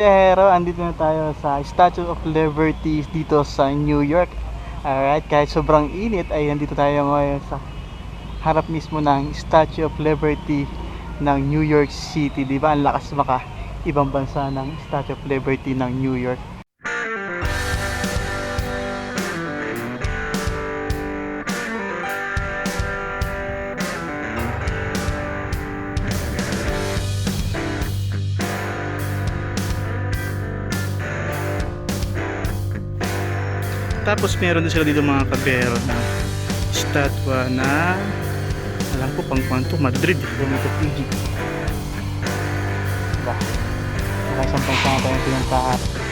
Pero andito na tayo sa Statue of Liberty dito sa New York. Alright, kahit sobrang init ay nandito tayo ngayon sa harap mismo ng Statue of Liberty ng New York City. Di ba? Ang lakas maka ibang bansa ng Statue of Liberty ng New York. Tapos meron din sila dito mga kabero na statwa na alam ko pang kwanto Madrid. Kung ito Fiji diba nakaisang bansa na tayo pinuntahan. And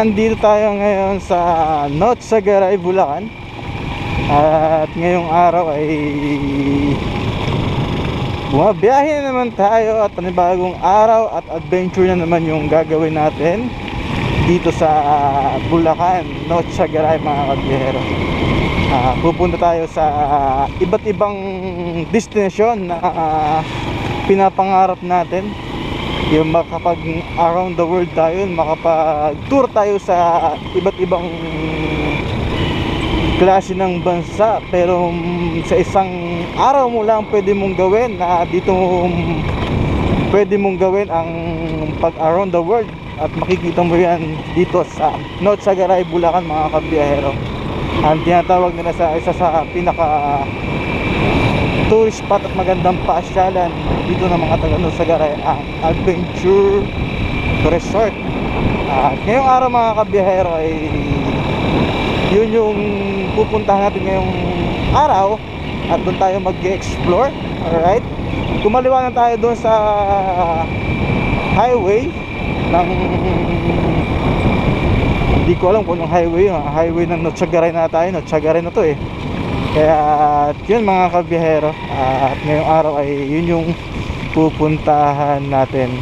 Andito tayo ngayon sa Notsagaray, Bulacan. At ngayong araw ay Bumabiyahe na naman tayo at panibagong araw at adventure na naman yung gagawin natin Dito sa Bulacan, Notsagaray mga kabiyahero Ah, Pupunta tayo sa iba't ibang destinasyon na ah, pinapangarap natin yung makapag around the world tayo makapag tour tayo sa iba't ibang klase ng bansa. Pero mm, sa isang araw mo lang pwede mong gawin na dito mm, pwede mong gawin ang pag around the world. At makikita mo yan dito sa North Sagaray, Bulacan mga kabiyahero. Ang tinatawag nila sa isa sa pinaka tourist spot at magandang pasyalan dito ng mga taga North Sagaray ang Adventure Resort. At ngayong araw mga kabiyahero ay yun yung pupuntahan natin ngayong araw at doon tayo mag-explore alright? Kumaliwa na tayo doon sa highway ng hindi ko alam kung anong highway yun highway ng Notsagaray na tayo Notsagaray na to eh kaya yun mga kabiyahero at ngayong araw ay yun yung pupuntahan natin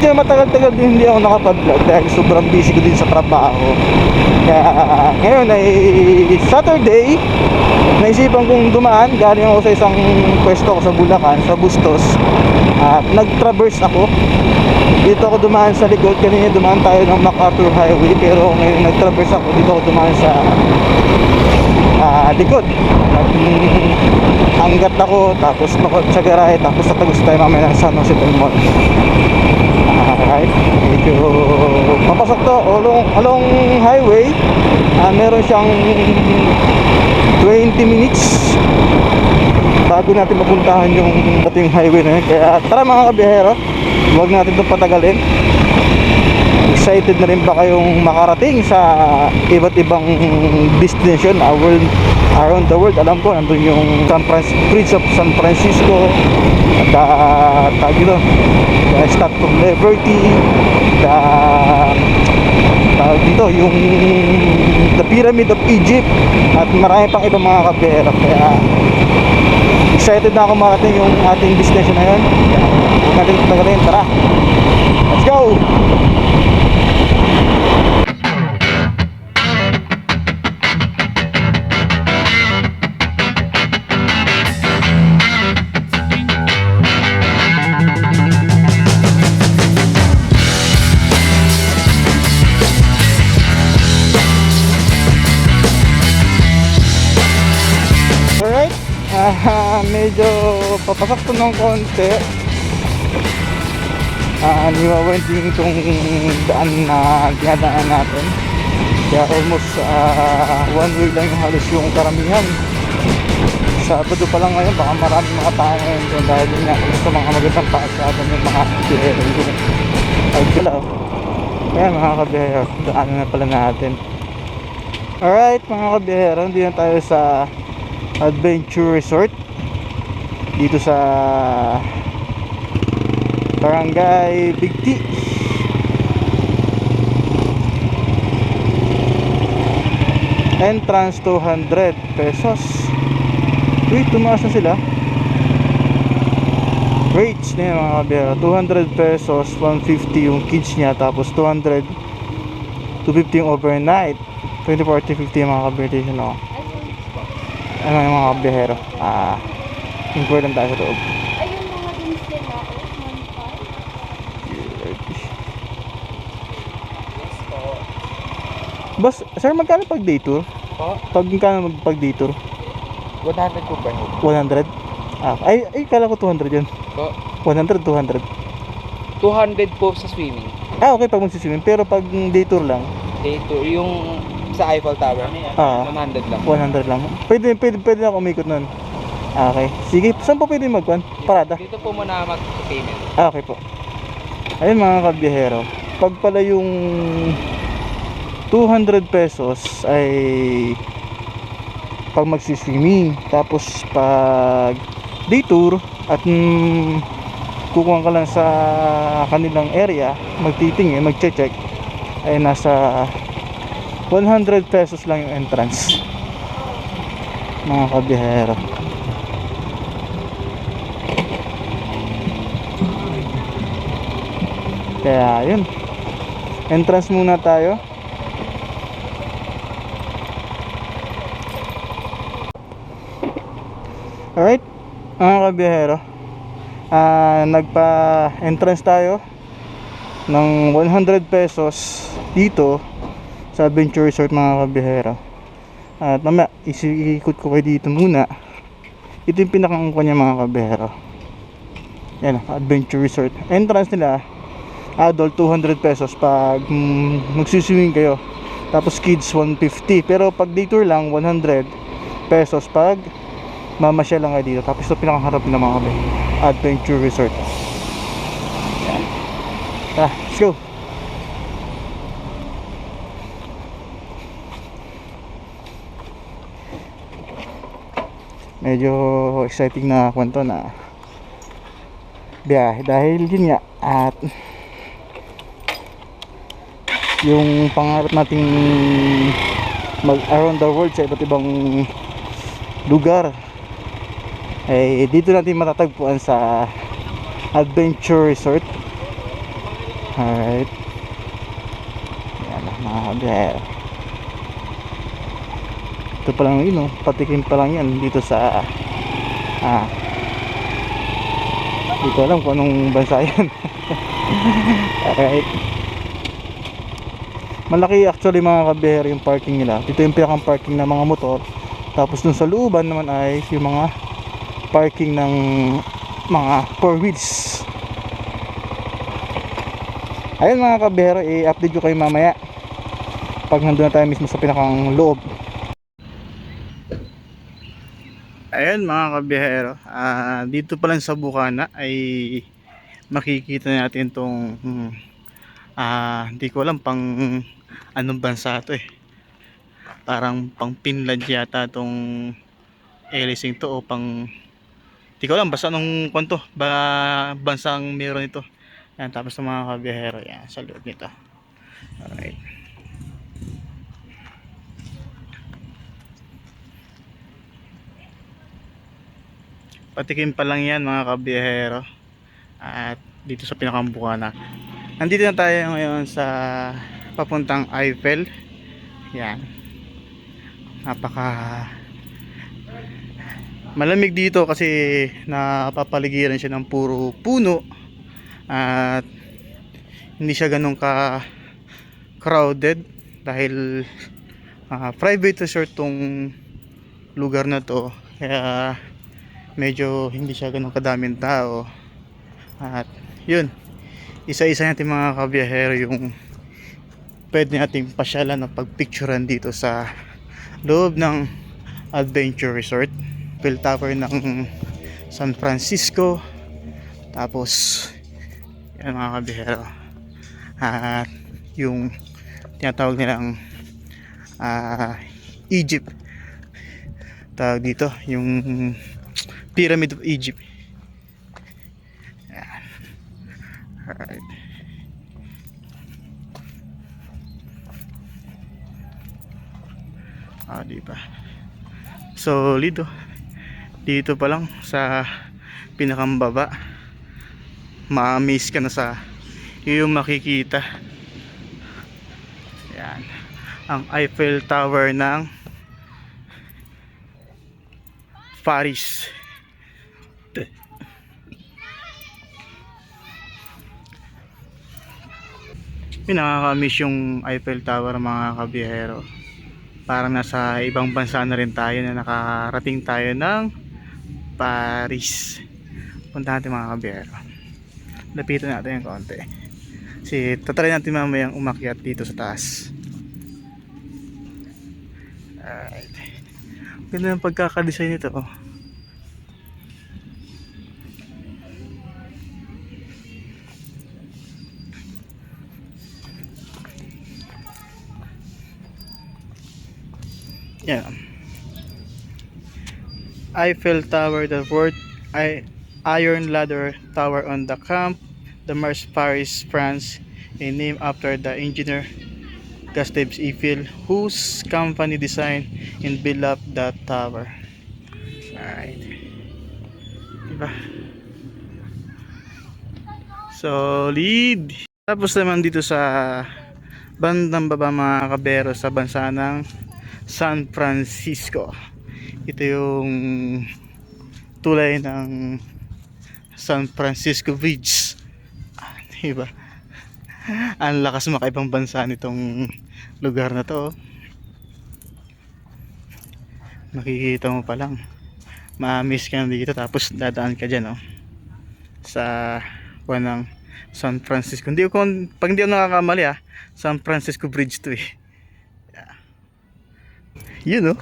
Kaya matagal-tagal din hindi ako nakapag-vlog dahil sobrang busy ko din sa trabaho. Kaya ngayon ay Saturday, naisipan kong dumaan. Galing ako sa isang pwesto ko sa Bulacan, sa Bustos. At nag-traverse ako. Dito ako dumaan sa likod. Kanina dumaan tayo ng MacArthur Highway. Pero ngayon nag-traverse ako. Dito ako dumaan sa ah, likod. At hanggat ako. Tapos nakot-sagaray. Tapos natagos tayo mamaya ng San Jose del Monte. Alright, medyo papasok to along, along highway ah, meron siyang 20 minutes bago natin mapuntahan yung dating highway na yun. Kaya tara mga kabiyahero huwag natin itong patagalin. Excited na rin ba kayong makarating sa iba't ibang destination ah, world, around the world? Alam ko nandun yung San Francisco, Bridge of San Francisco at uh, tawag dito the Statue of Liberty the tawag dito yung the Pyramid of Egypt at marami pang ibang mga kabera kaya excited na ako makarating yung ating destination na yun. Natin patagalin tara. Let's go papasok to ng konti. Ah, niwawenting itong daan na dinadaan natin. Kaya almost ah, one way lang yung halos yung karamihan. Sabado pa lang ngayon, baka maraming mga tao ngayon dahil yun nga, gusto mga magandang paasyadan yung mga biyero yung ay sila. Kaya mga kabiyero, daanan na pala natin. Alright mga kabiyero, hindi na tayo sa Adventure Resort dito sa Barangay Big T entrance 200 pesos. Wait tumaas na sila. Rates na yun mga kabiyero 200 pesos 150 yung kids niya tapos 200 250 yung overnight. 24 to 50 yung mga kabiyero no? ano yung mga kabiyero ah important tayo sa loob Ayun mga dins nila, oh, Boss, sir, magkano pag day tour? Po, Pag magkano pag day tour? 100 po ba? 100? Ah, ay, ay, kala ko 200 yun. Po, 100, 200. 200 po sa swimming. Ah, okay, pag magsiswimming. Pero pag day tour lang, Day tour, yung sa Eiffel Tower, ah, 100 lang. 100 lang. Pwede, pwede, pwede na ako umikot nun. Ah, okay. Sige, saan po pwede magkuhan? Parada? Dito po muna mag-payment. Ah, okay po. Ayun mga kabiyahero. Pag pala yung 200 pesos ay pag magsiswimming. Tapos pag day tour at mm, kukuha ka lang sa kanilang area, magtitingin, magche-check ay nasa 100 pesos lang yung entrance. Mga kabiyahero. Kaya yun. Entrance muna tayo. Alright, mga kabiyahero. Ah, nagpa-entrance tayo ng 100 pesos dito sa Adventure Resort mga kabiyahero. At mamaya, isikot ko kayo dito muna. Ito yung pinakangko niya mga kabiyahero. Yan, Adventure Resort. Entrance nila, adult 200 pesos pag mm, magsiswimming kayo. Tapos kids 150 pero pag day tour lang 100 pesos pag mamasyal lang kayo dito. Tapos ito pinakaharap ng mga kami adventure resort. Yan. Let's go. Medyo exciting na kwento na biyahe. Dahil yun nga at yung pangarap nating mag around the world sa iba't ibang lugar ay dito natin matatagpuan sa adventure resort. Alright. Yan mga kabiyahero ito pa lang yun oh, patikim pa lang yan dito sa ah hindi ko alam kung anong bansa yan. Alright malaki actually mga kabiyahero yung parking nila. Dito yung pinakang parking ng mga motor. Tapos dun sa looban naman ay yung mga parking ng mga four wheels. Ayun mga kabiyahero i-update ko kayo mamaya. Pag nandun na tayo mismo sa pinakang loob. Ayun mga kabiyahero ah, dito pa lang sa Bukana ay makikita natin tong hmm, ah hindi ko alam pang anong bansa to eh? Parang pang Finland yata tong Elising to o pang hindi ko alam basta anong kwanto ba bansang meron ito. Yan tapos ng mga kabiyahero yan sa loob nito. Alright. Patikim pa lang yan mga kabiyahero. At dito sa pinakambukana nandito na tayo ngayon sa papuntang Eiffel. Yan. Napaka malamig dito kasi napapaligiran siya ng puro puno at hindi siya ganun ka crowded dahil ah, private resort tong lugar na to. Kaya medyo hindi siya ganun kadaming tao. At yun isa-isa natin mga kabiyahero yung pwede nating pasyalan ng pagpicturean dito sa loob ng Adventure Resort. Phil Tower ng San Francisco. Tapos, yan mga kabihero. At yung tinatawag nilang ah, Egypt. Tawag dito, yung Pyramid of Egypt. Alright. Ah, di ba? Solid oh. Dito pa lang sa pinakambaba. Ma-amaze ka na sa yung makikita. Yan. Ang Eiffel Tower ng Paris. Yung nakakamiss yung Eiffel Tower mga kabiyero. Parang nasa ibang bansa na rin tayo na nakarating tayo ng Paris. Punta natin mga kabiyero. Lapitan natin yung konti. Kasi tatry natin mamayang umakyat dito sa taas. Alright. Ganda ng pagkakadesign nito. Oh. Yan. Eiffel Tower, the world I, Iron Ladder Tower on the Camp de Mars, Paris, France, a name after the engineer Gustave Eiffel, whose company designed and built up that tower. Alright. Diba? Solid! Tapos naman dito sa bandang baba mga kabero sa bansa ng San Francisco. Ito yung tulay ng San Francisco Bridge. Ah, Diba? Ang lakas makaibang bansa nitong lugar na to. Makikita mo pa lang. Ma-miss ka na dito tapos dadaan ka dyan oh. Sa kuwan ng San Francisco. Hindi ko pag hindi ako nakakamali ah, San Francisco Bridge to eh. Yun oh.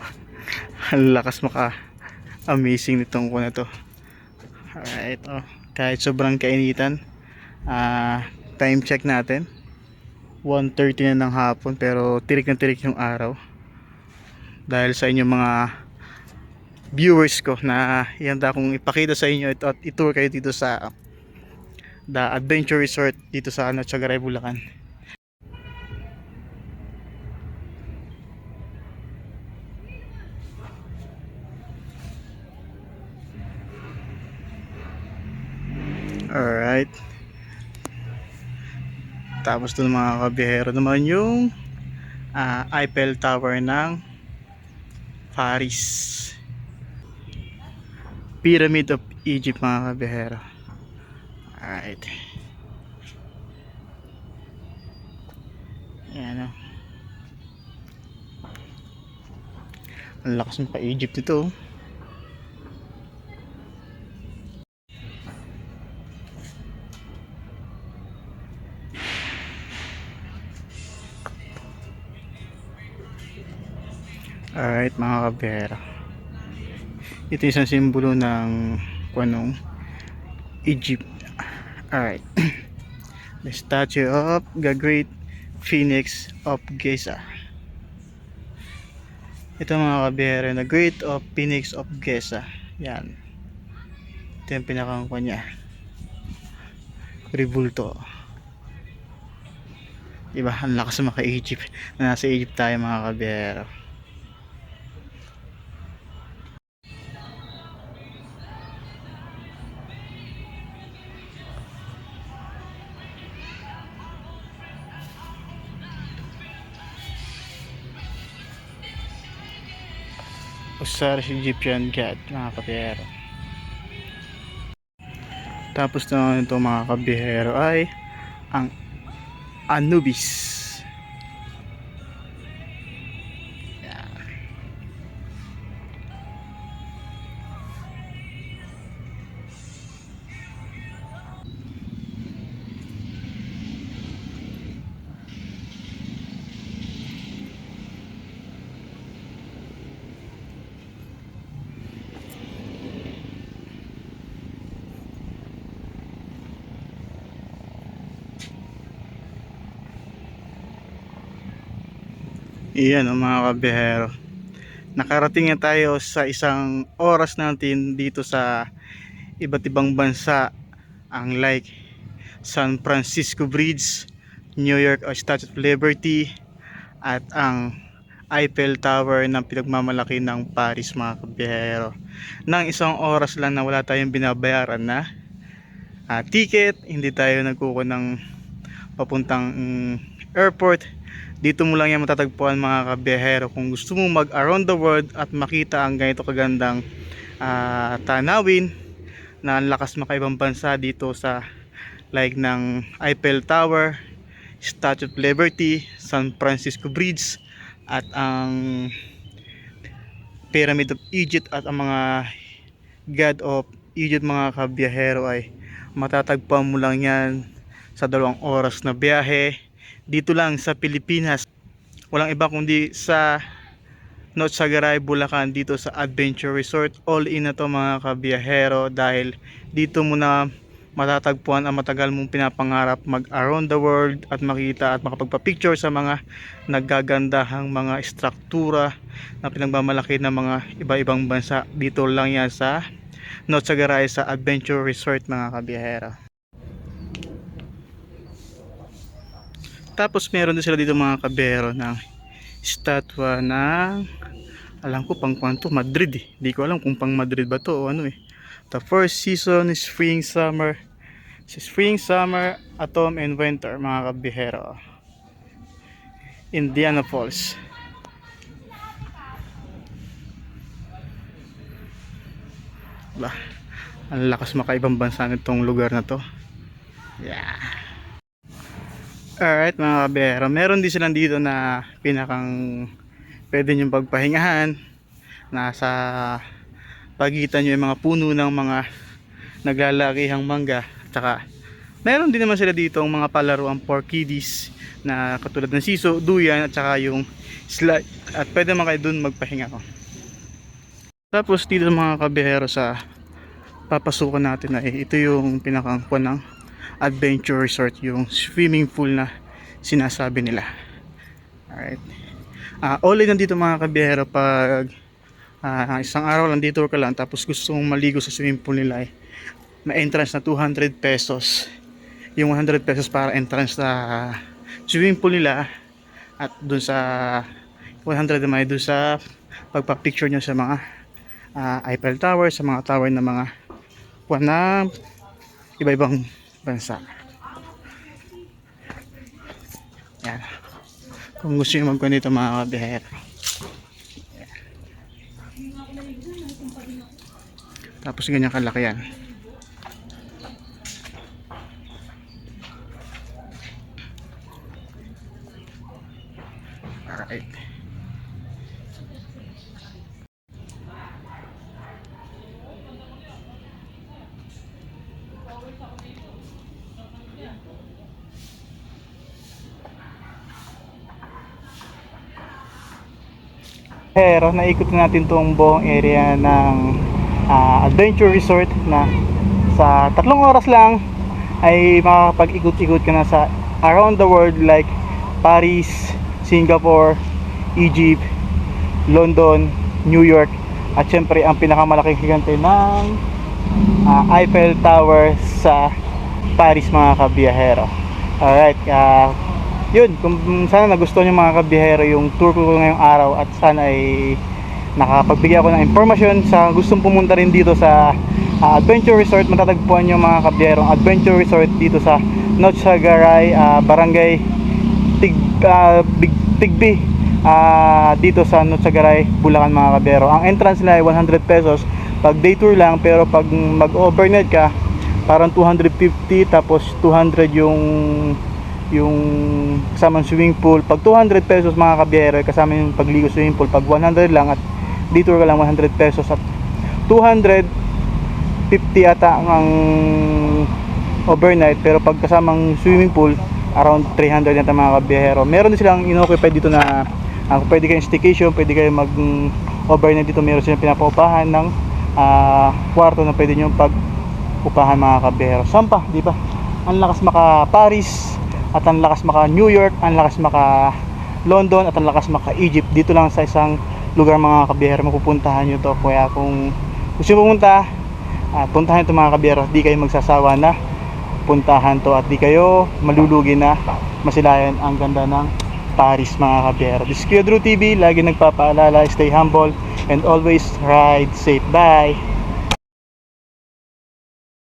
Ang lakas maka amazing nitong kuwan na to. Alright oh. Kahit sobrang kainitan. Ah, time check natin. 1.30 na ng hapon pero tirik na tirik yung araw. Dahil sa inyong mga viewers ko na ihanda kong ipakita sa inyo at, at itour kayo dito sa The Adventure Resort dito sa ano, Chagaray, Bulacan. Alright. Tapos doon mga kabihero naman yung ah, Eiffel Tower ng Paris. Pyramid of Egypt mga kabihero. Alright. Ayan o. Ang lakas ng pa-Egypt nito. oh. Alright mga kabihero. Ito isang simbolo ng kwanong Egypt. Alright. The statue of the great phoenix of Giza. Ito mga kabiyero, the great of phoenix of Giza. Yan. Ito yung pinakangkwa niya. Ribulto. Diba? Ang lakas maka Egypt. Na nasa Egypt tayo mga kabiyero. Osiris Egyptian God mga kabihero tapos naman ito mga kabihero ay ang Anubis Iyan ang mga kabihero. Nakarating na tayo sa isang oras natin dito sa iba't ibang bansa ang like San Francisco Bridge, New York o Statue of Liberty at ang Eiffel Tower ng pinagmamalaki ng Paris mga kabihero. Nang isang oras lang na wala tayong binabayaran na ah, ticket, hindi tayo nagkuko ng papuntang mm, airport dito mo lang yan matatagpuan mga kabiyahero. Kung gusto mo mag around the world at makita ang ganito kagandang ah, tanawin na ang lakas makaibang bansa dito sa like ng Eiffel Tower Statue of Liberty San Francisco Bridge at ang Pyramid of Egypt at ang mga God of Egypt mga kabiyahero ay matatagpuan mo lang yan sa dalawang oras na biyahe dito lang sa Pilipinas. Walang iba kundi sa North Sagaray, Bulacan dito sa Adventure Resort. All in na to mga kabiyahero dahil dito mo na matatagpuan ang matagal mong pinapangarap mag around the world at makita at makapagpa-picture sa mga naggagandahang mga struktura na pinagmamalaki ng mga iba-ibang bansa. Dito lang yan sa North Sagaray sa Adventure Resort mga kabiyahero Tapos meron din sila dito mga kabero ng statwa ng alam ko pang kwanto Madrid eh. Di ko alam kung pang Madrid ba to o ano eh. The first season is spring, summer. Spring, summer, autumn, and winter mga kabihero. Indiana Falls. Bah, ang lakas makaibang bansa nitong lugar na to. Yeah. Alright mga kabero, meron din silang dito na pinakang pwede nyo pagpahingahan. Nasa pagitan nyo yung mga puno ng mga naglalakihang mangga. At saka meron din naman sila dito ang mga palaruan for kiddies na katulad ng siso, duyan at saka yung slide. At pwede naman kayo dun magpahinga ko. Tapos dito mga kabihero sa papasukan natin ay ito yung pinakang ng adventure resort yung swimming pool na sinasabi nila. Alright. Uh, all in nandito mga kabiyero pag ah, isang araw lang dito ka lang tapos gusto mong maligo sa swimming pool nila ay may entrance na 200 pesos. Yung 100 pesos para entrance sa swimming pool nila at dun sa 100 naman dun sa pagpa-picture nyo sa mga ah, Eiffel Tower sa mga tower na mga kuwan na iba-ibang bansa. Yan. Kung gusto nyo magkuhan dito mga kabihero. Yan. Tapos ganyan kalaki yan. Alright. Pero naikot na natin tong buong area ng ah, adventure resort na sa tatlong oras lang ay makakapag-ikot-ikot ka na sa around the world like Paris, Singapore, Egypt, London, New York at syempre ang pinakamalaking higante ng ah, Eiffel Tower sa Paris mga kabiyahero. Alright, ah, yun, kung sana nagustuhan yung mga kabihero yung tour ko ngayong araw at sana ay nakapagbigay ako ng informasyon sa gustong pumunta rin dito sa ah, Adventure Resort. Matatagpuan yung mga kabihero Adventure Resort dito sa North Sagaray, ah, Barangay Tig, ah, Big, Tigbi ah, dito sa North Sagaray, Bulacan mga kabihero ang entrance nila ay 100 pesos. Pag day tour lang pero pag mag overnight ka parang 250 tapos 200 yung yung kasamang swimming pool pag 200 pesos mga kabiyero kasama yung pagligo swimming pool pag 100 lang at dito ka lang 100 pesos at 250 ata ang overnight pero pag kasamang swimming pool around 300 yata mga kabiyero meron din silang inoccupy dito na uh, pwede kayong staycation pwede kayong mag mm, overnight dito meron silang pinapaupahan ng ah, kwarto na pwede nyo pag upahan mga kabiyero sampa di ba? Ang lakas maka Paris at ang lakas maka New York, ang lakas maka London at ang lakas maka-Egypt dito lang sa isang lugar mga kabiyero mapupuntahan nyo to. Kaya kung gusto nyo pumunta at puntahan ito mga kabiyero di kayo magsasawa na. Puntahan to at di kayo malulugi na. Masilayan ang ganda ng Paris mga kabiyero this is Kuya Drew TV lagi nagpapaalala. Stay humble and always ride safe. Bye